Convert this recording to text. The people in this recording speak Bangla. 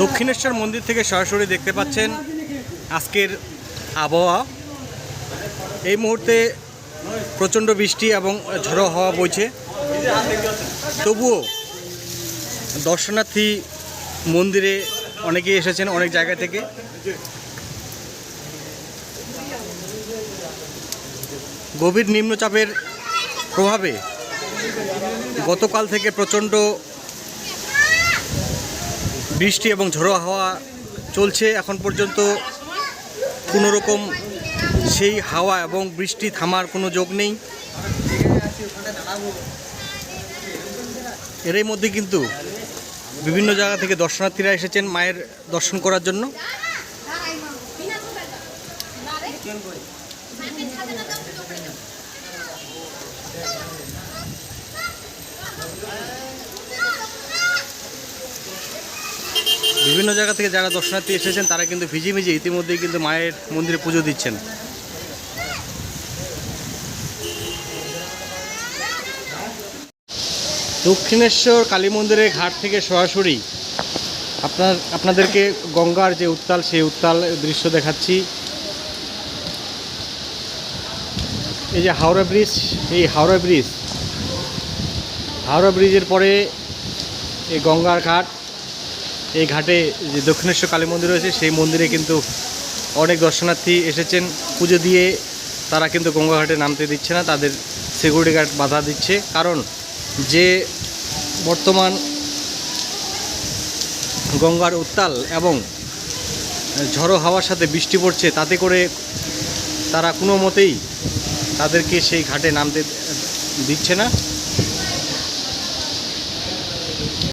দক্ষিণেশ্বর মন্দির থেকে সরাসরি দেখতে পাচ্ছেন আজকের আবহাওয়া। এই মুহূর্তে প্রচণ্ড বৃষ্টি এবং ঝড়ো হাওয়া বইছে। তবুও দর্শনার্থী মন্দিরে অনেকেই এসেছেন অনেক জায়গা থেকে। গভীর নিম্নচাপের প্রভাবে গতকাল থেকে প্রচণ্ড বৃষ্টি এবং ঝোড়ো হাওয়া চলছে। এখন পর্যন্ত কোনো রকম সেই হাওয়া এবং বৃষ্টি থামার কোনো যোগ নেই। এরই মধ্যে কিন্তু বিভিন্ন জায়গা থেকে দর্শনার্থীরা এসেছেন মায়ের দর্শন করার জন্য। বিভিন্ন জায়গা থেকে যারা দর্শনার্থী এসেছেন, তারা কিন্তু ভিজে ভিজে ইতিমধ্যেই কিন্তু মায়ের মন্দিরে পুজো দিচ্ছেন। দক্ষিণেশ্বর কালী মন্দিরের ঘাট থেকে সরাসরি আপনার, আপনাদেরকে গঙ্গার যে উত্তাল, সেই উত্তাল দৃশ্য দেখাচ্ছি। এই যে হাওড়া ব্রিজ, এই হাওড়া ব্রিজ, হাওড়া ব্রিজের পরে এই গঙ্গার ঘাট। এই ঘাটে যে দক্ষিণেশ্বর কালী মন্দির রয়েছে, সেই মন্দিরে কিন্তু অনেক দর্শনার্থী এসেছেন। পুজো দিয়ে তারা কিন্তু গঙ্গা ঘাটে নামতে দিচ্ছে না, তাদের সিকিউরিটি গার্ড বাধা দিচ্ছে। কারণ যে বর্তমান গঙ্গার উত্তাল এবং ঝড়ো হাওয়ার সাথে বৃষ্টি পড়ছে, তাতে করে তারা কোনো মতেই তাদেরকে সেই ঘাটে নামতে দিচ্ছে না।